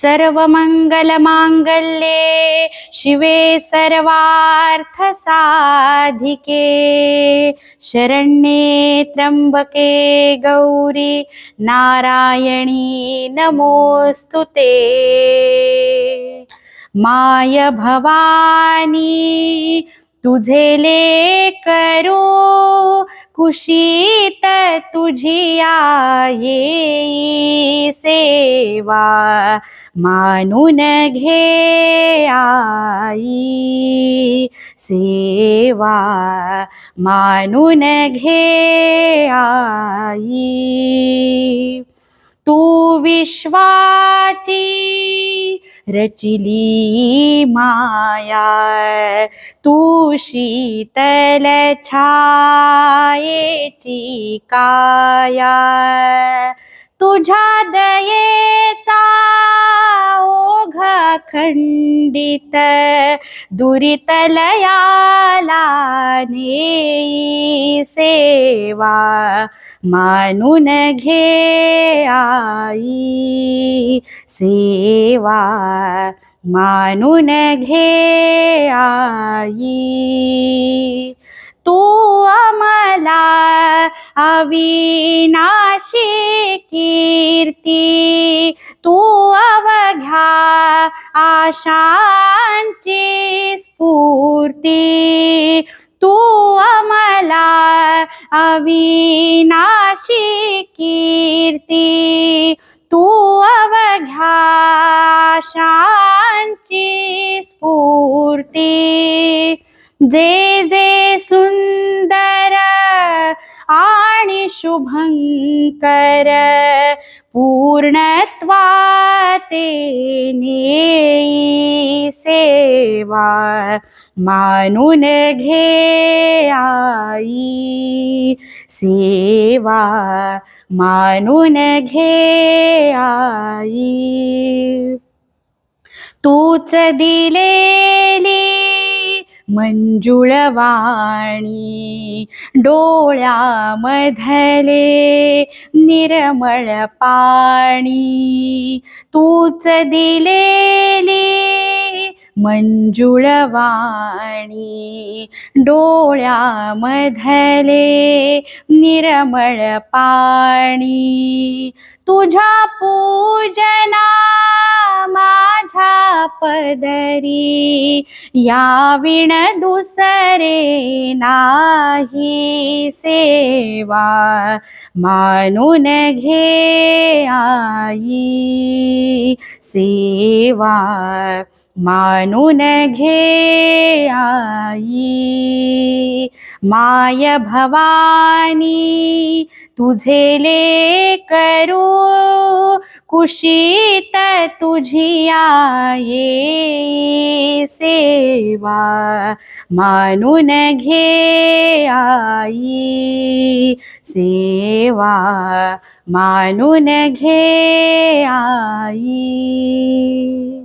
सर्वमङ्गलमाङ्गल्ये शिवे सर्वार्थसाधिके शरण्ये त्र्यम्बके गौरी नारायणी नमोऽस्तु ते। माय भवानी तुझे लेकरू कुशीत तुझी आई सेवा मानून घे आई सेवा मानून घे आई. तू विश्वाची रचिली माया तू शीतल छायेची काया तुझ्या दयेचा ओघ खंडित दुरितलयाला नेई सेवा मानून घे आई सेवा मानून घे आई. तू आम्हाला अविनाशी कीर्ती, तू अवघ्या आशांची स्फूर्ती, तू अमला अविनाशी कीर्ती, तू अवघ्या आशांची स्फूर्ती. जे जे शुभंकर। पूर्णत्वाते नेई सेवा मानून आई। सेवा मानून घे आई। तूच दिलेली मंजुळवाणी. डोळ्यामधले निर्मळ पाणी तूच दिलेली मंजुळवाणी। डोळ्यामधले निर्मळ पाणी। तुझ्या पूजना माझ्या पदरी। या विण दुसरे नाही सेवा। मानून घे आई। सेवा मानून घे आई। माय भवानी तुझे ले करू कुशीत तुझी आई सेवा मानून घे आई सेवा मानून घे आई।